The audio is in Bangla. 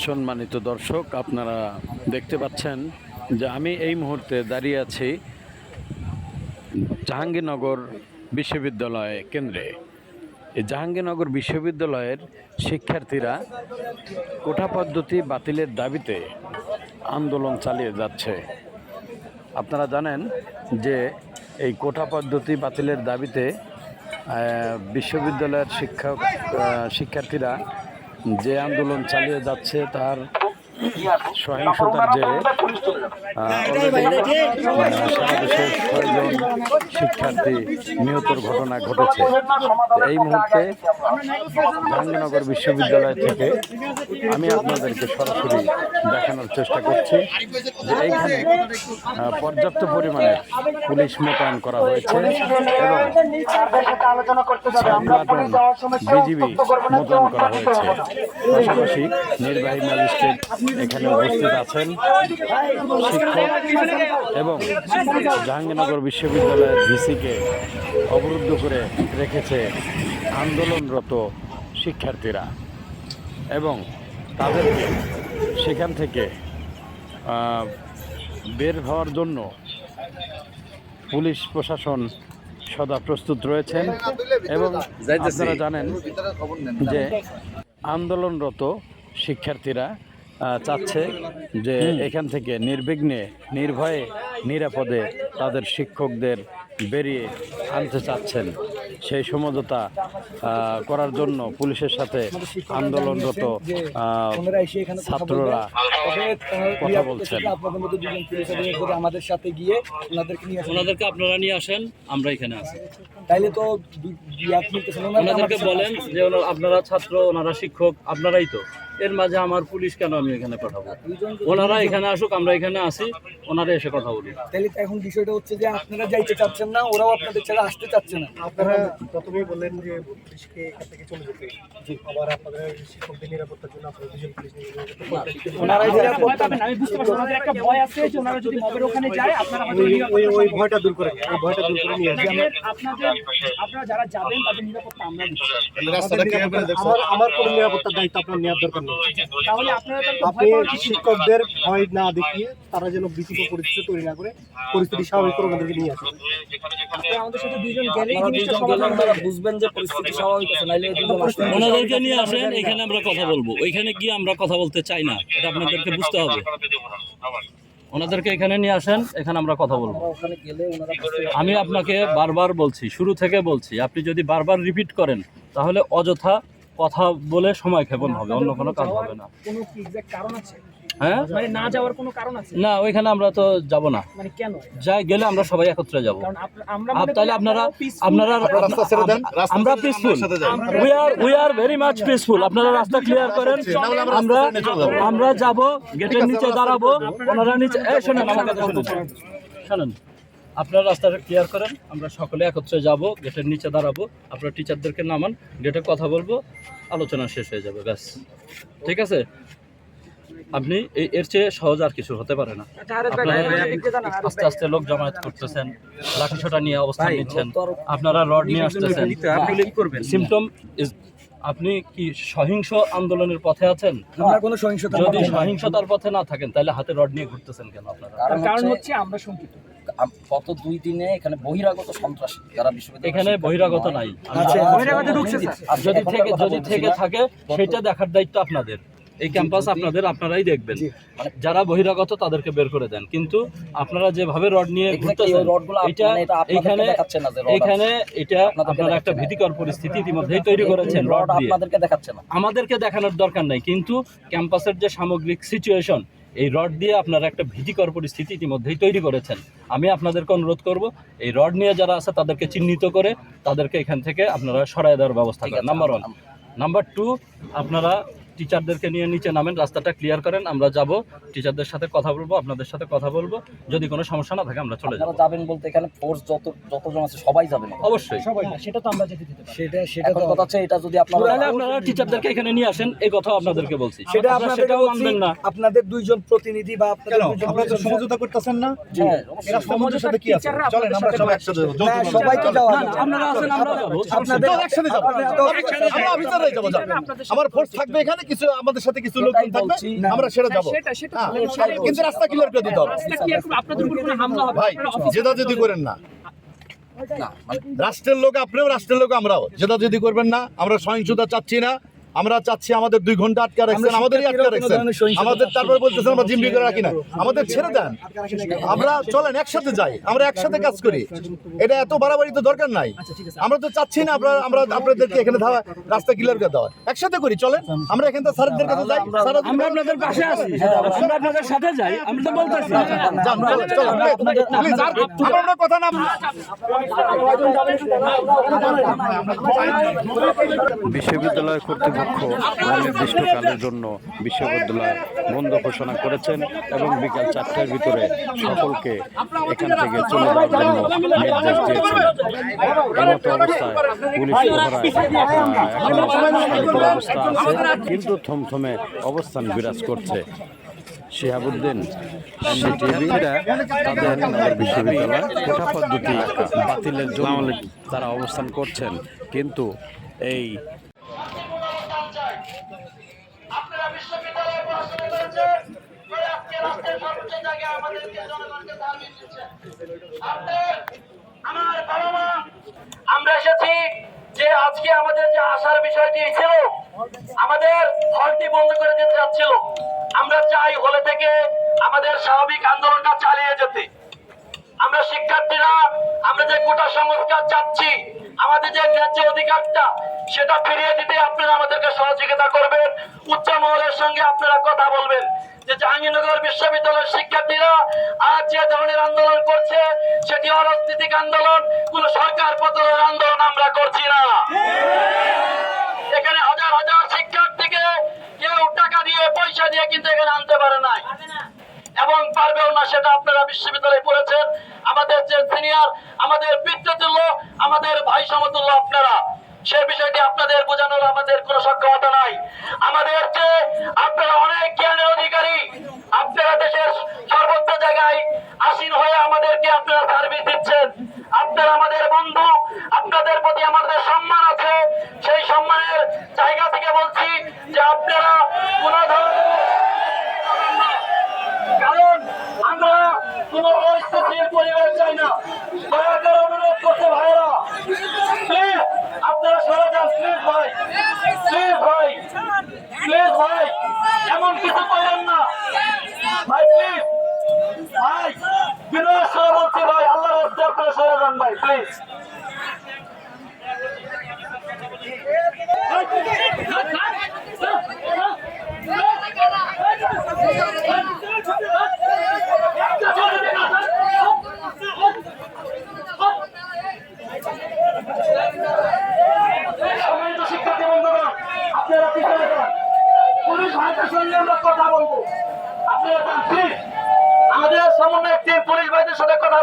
সম্মানিত দর্শক, আপনারা দেখতে পাচ্ছেন যে আমি এই মুহূর্তে দাঁড়িয়ে আছি জাহাঙ্গীরনগর বিশ্ববিদ্যালয় কেন্দ্রে। এই জাহাঙ্গীরনগর বিশ্ববিদ্যালয়ের শিক্ষার্থীরা কোঠা পদ্ধতি বাতিলের দাবিতে আন্দোলন চালিয়ে যাচ্ছে। আপনারা জানেন যে এই কোঠা পদ্ধতি বাতিলের দাবিতে বিশ্ববিদ্যালয়ের শিক্ষক শিক্ষার্থীরা যে আন্দোলন চালিয়ে যাচ্ছে তার সহিংসতার সারা দেশের ছয়জন শিক্ষার্থী নিহতর ঘটনা ঘটেছে। এই মুহূর্তে জাহাঙ্গীরনগর বিশ্ববিদ্যালয় থেকে আমি আপনাদেরকে সরাসরি দেখানোর চেষ্টা করছি যে এইখানে পর্যাপ্ত পরিমাণে পুলিশ মোতায়েন করা হয়েছে এবং বিজিবি মোতায়েন করা হয়েছে। পাশাপাশি নির্বাহী ম্যাজিস্ট্রেট এখানে উপস্থিত আছেন শিক্ষক এবং জাহাঙ্গীরনগর বিশ্ববিদ্যালয়ের ভিসিকে অবরুদ্ধ করে রেখেছে আন্দোলনরত শিক্ষার্থীরা এবং তাদেরকে সেখান থেকে বের হওয়ার জন্য পুলিশ প্রশাসন সদা প্রস্তুত রয়েছেন এবং আপনারা জানেন যে আন্দোলনরত শিক্ষার্থীরা চাচ্ছে যে এখান থেকে নির্বিঘ্নে নির্ভয়ে নিরাপদে তাদের শিক্ষকদের বেরিয়ে আনতে চাচ্ছেন। সেই সমঝোতা আহ, করার জন্য পুলিশের সাথে আন্দোলনরত ছাত্ররা কথা বলছেন। আমাদের সাথে গিয়ে ওনাদেরকে নিয়ে আসেন। ওনাদেরকে আপনারা নিয়ে আসেন আমরা এখানে আছি। তাইলে তো ওনাদেরকে বলেন যে আপনারা ছাত্র ওনারা শিক্ষক আপনারাই তো। এর মাঝে আমার পুলিশ কেন আমি এখানে পাঠাবো ওনারা এখানে আসুক আমরা এখানে আসি ওনারা এসে কথা বলি তাহলে তো এখন বিষয়টা হচ্ছে যে আপনারা যাইতে চাচ্ছেন না ওরাও আপনাদের ছেড়ে আসতে চাচ্ছে না। আপনারা প্রথমেই বললেন যে পুলিশকে এখান থেকে চলে যেতে। আবার আপনাদের শিক্ষকদের নিরাপত্তার জন্য আপনারা দুজন পুলিশ নিয়ে যেতে ওনারা নিরাপত্তা ভয় পাবেন, আমি বুঝতে পারছি ওনাদের একটা ভয় আছে যে ওনারা যদি মবের ওখানে যায় আপনারা হয়তো ওই ওই নিরাপত্তা। ভয়টা দূর করে ওই ভয়টা দূর করে নিয়ে আসি আপনাদের আপনাদের আপনারা যারা যাবেন তাদের নিরাপত্তা আমরা দিচ্ছি। নিরাপত্তা- আমার আমার কোনো নিরাপত্তার দায়িত্ব আপনার নেওয়ার দরকার নেই তাহলে আপনারা আপনি। শিক্ষকদের ভয় না দেখিয়ে তারা যেন বিচিত্র পরিস্থিতি তৈরি না করে পরিস্থিতি স্বাভাবিক করে ওনাদেরকে নিয়ে আসে আমাদের সাথে দুইজন গেলেই জিনিসটা গেলে সমাধান ওনারা বুঝবেন যে পরিস্থিতি স্বাভাবিক আছে নাইলে। ওনাদেরকে নিয়ে আসেন এখানে আমরা কথা বলব। ওইখানে গিয়ে আমরা কথা বলতে চাই না এটা আপনাদেরকে বুঝতে হবে। ওনাদেরকে এখানে নিয়ে আসেন এখানে আমরা কথা বলব। আমি আপনাকে বারবার বলছি শুরু থেকে বলছি আপনি যদি বারবার রিপিট করেন তাহলে অযথা কথা বলে সময় ক্ষেপণ হবে অন্য কোনো কাজ হবে না। কোনো কারণ আছে? হ্যাঁ? মানে না যাওয়ার কোনো কারণ আছে? না ওইখানে আমরা তো যাব না। মানে কেন? যাই গেলে আমরা সবাই একত্রে যাব। কারণ আমরা তাহলে আপনারা আপনারা রাস্তা ছেড়ে দেন, আমরা peaceful we are we are very much peaceful আপনারা রাস্তা ক্লিয়ার করেন। আমরা আমরা যাব। গেটের নিচে দাঁড়াবো ওনারা নিচে এই শোনেন আমার কথা শুনুন। শোনেন। আপনারা রাস্তাটা ক্লিয়ার করেন আমরা সকলে একত্রে যাব গেটের নিচে দাঁড়াবো আপনারা টিচারদেরকে নামান গেটে কথা বলব আলোচনা শেষ হয়ে যাবে ব্যাস। ঠিক আছে? আপনি এই এর চেয়ে সহজ আর কিছু হতে পারে না। আচ্ছা, আস্তে আস্তে লোক জমায়েত করতেছেন লাঠিসোঁটা নিয়ে অবস্থান নিচ্ছেন আপনারা রড নিয়ে আসতেছেন। আপনি কি সিমটম ইজ আপনি কি সহিংস আন্দোলনের পথে আছেন? কোনো সহিংসতা যদি সহিংসতার পথে না থাকেন তাহলে হাতে রড নিয়ে ঘুরতেছেন কেন আপনারা? কারণ হচ্ছে আমরা শঙ্কিত। গত দুই দিনে এখানে বহিরাগত সন্ত্রাসী যারা বিশ্ববিদ্যালয় এখানে বহিরাগত নাই। আচ্ছা, বহিরাগত ঢুকছে যদি থেকে যদি থেকে থাকে সেটা দেখার দায়িত্ব আপনাদের। এই ক্যাম্পাস আপনাদের আপনারাই দেখবেন। যারা বহিরাগত তাদেরকে বের করে দেন। কিন্তু আপনারা যেভাবে রড নিয়ে ঘুরতেছেন এটা মানে এখানে দেখাচ্ছে না যে রড এখানে এটা আপনারা একটা ভীতিকর পরিস্থিতি ইতিমধ্যেই তৈরি করেছেন রড আপনাদেরকে দেখাচ্ছে না। আমাদেরকে দেখানোর দরকার নাই। কিন্তু ক্যাম্পাসের যে সামগ্রিক সিচুয়েশন এই রড দিয়ে আপনারা একটা ভীতিকর পরিস্থিতি ইতিমধ্যেই তৈরি করেছেন। আমি আপনাদেরকে অনুরোধ করব এই রড নিয়ে যারা আছে তাদেরকে চিহ্নিত করে তাদেরকে এখান থেকে আপনারা সরাই দেওয়ার ব্যবস্থা করেন। নাম্বার ওয়ান নাম্বার টু আপনারা টিচারদেরকে নিয়ে নিচে নামেন রাস্তাটা ক্লিয়ার করেন আমরা যাব টিচারদের সাথে কথা বলব আপনাদের সাথে কথা বলব যদি কোনো সমস্যা না থাকে আমরা চলে যাব। আপনারা যাবেন বলতে এখানে ফোর্স যত যতজন আছে সবাই যাবেন অবশ্যই। সবাই না সেটা তো আমরা যেতে দিতে পারি। সেটা সেটা কথা হচ্ছে এটা যদি আপনারা তাহলে আপনারা টিচারদেরকে এখানে নিয়ে আসেন এই কথা আপনাদেরকে বলছি। সেটা আপনারা মানবেন না। আপনাদের দুইজন প্রতিনিধি বা আপনাদের দুইজন আপনারা তো সমঝোতা করতেছেন না? হ্যাঁ এরা সমঝোতার সাথে কি আছে? চলেন আমরা সবাই একসাথে যাব না, সবাই তো যাওয়া আপনারা আছেন আমরা যাব। আপনাদের একসাথে যাব। আমরা অফিসাররাই যাব, আমার ফোর্স থাকবে এখানে? তাহলে কিছু আমাদের সাথে কিছু লোকজন থাকবে আমরা সেটা যাব। সেটা সেটা হ্যাঁ, সেটাই কিন্তু রাস্তা ক্লিয়ার করে দিতে হবে। রাস্তা clear করবে, আপনাদের উপর কোনো হামলা হবে ভাই যেটা যদি করেন না। না মানে রাষ্ট্রের লোক আপনিও রাষ্ট্রের লোক আমরাও। যেটা যদি করবেন না আমরা সহিংসতা চাচ্ছি না। আমরা চাচ্ছি আমাদের দুই ঘণ্টা আটকে রাখছেন আমাদেরই আটকে রাখছেন। আমাদের তারপর বলতেছেন আমরা জিম্মি করে রাখি না। আমাদের ছেড়ে দেন। আমরা চলেন একসাথে যাই। আমরা একসাথে কাজ করি। এটা এত বাড়াবাড়ি তো দরকার নাই। আমরা তো চাচ্ছি না আমরা আমরা আপনাদেরকে এখানে ধাওয়া রাস্তা ক্লিয়ার করে দেওয়া একসাথে করি চলেন। আমরা এখান থেকে স্যারদের কাছে যাই। স্যার আমরা আপনাদের পাশে আছি। আমরা আপনাদের সাথে যাই। আমি তো বলতেছি। যান চলেন চলেন। প্লিজ আর আমরা আমরা কথা না বিশ্ববিদ্যালয় কর্তৃপক্ষ অনির্দিষ্টকালের জন্য বিশ্ববিদ্যালয় বন্ধ ঘোষণা করেছেন এবং বিকাল চারটার ভিতরে সকলকে এখান থেকে চলে যাওয়ার জন্য নির্দেশ দিয়েছেন। এমতো অবস্থায় পুলিশ প্রহরায় অবস্থা আছে কিন্তু থমথমে অবস্থান বিরাজ করছে। শিহাবুদ্দিন বিশ্ববিদ্যালয় কোটা পদ্ধতি বাতিলের জন্য তারা অবস্থান করছেন। কিন্তু এই আমার এসেছি যে আজকে আমাদের যে আসার বিষয়টি ছিল, আমাদের হলটি বন্ধ করে দিতে যাচ্ছিল। আমরা চাই হলে থেকে আমাদের স্বাভাবিক আন্দোলনটা চালিয়ে যেতে। আমরা শিক্ষার্থীরা, আমরা যে গোটা সংস্কার চাচ্ছি, আমাদের যে ন্যায্য অধিকারটা, সেটা ফিরিয়ে দিতে আপনারা আমাদেরকে সহযোগিতা করবেন। উচ্চ মহলের সঙ্গে আপনারা কথা বলবেন। যে জাহাঙ্গীরনগর বিশ্ববিদ্যালয়ের শিক্ষার্থীরা আজ যে ধরনের আন্দোলন করছে, সেটি অরাজনৈতিক আন্দোলন, কোন সরকার পতনের আন্দোলন আমরা করছি না। এখানে হাজার হাজার শিক্ষার্থীকে কেউ টাকা দিয়ে, পয়সা দিয়ে কিন্তু এখানে আনতে পারে নাই। এবং পারবেও না সেটা আপনারা বিশ্ববিদ্যালয়ে পড়েছেন। আমাদের যে সিনিয়র আমাদের পিতৃতুল্য, আমাদের ভাই সমতুল্য আপনারা সে বিষয়টি আপনাদের বোঝানোর আমাদের কোনো সক্ষমতা নাই। আমাদের যে আপনারা অনেক জ্ঞানের অধিকারী, আপনারা দেশের সর্বোচ্চ জায়গায় আসীন হয়ে আমাদেরকে আপনারা সার্ভিস দিচ্ছেন। আপনারা আমাদের বন্ধু, আপনাদের প্রতি আমাদের সম্মান পুলিশ ভাইদের সঙ্গে আমরা কথা বলব। আপনারা প্লিজ আমাদের সমন্বয় টিম পুলিশ ভাইদের সাথে কথা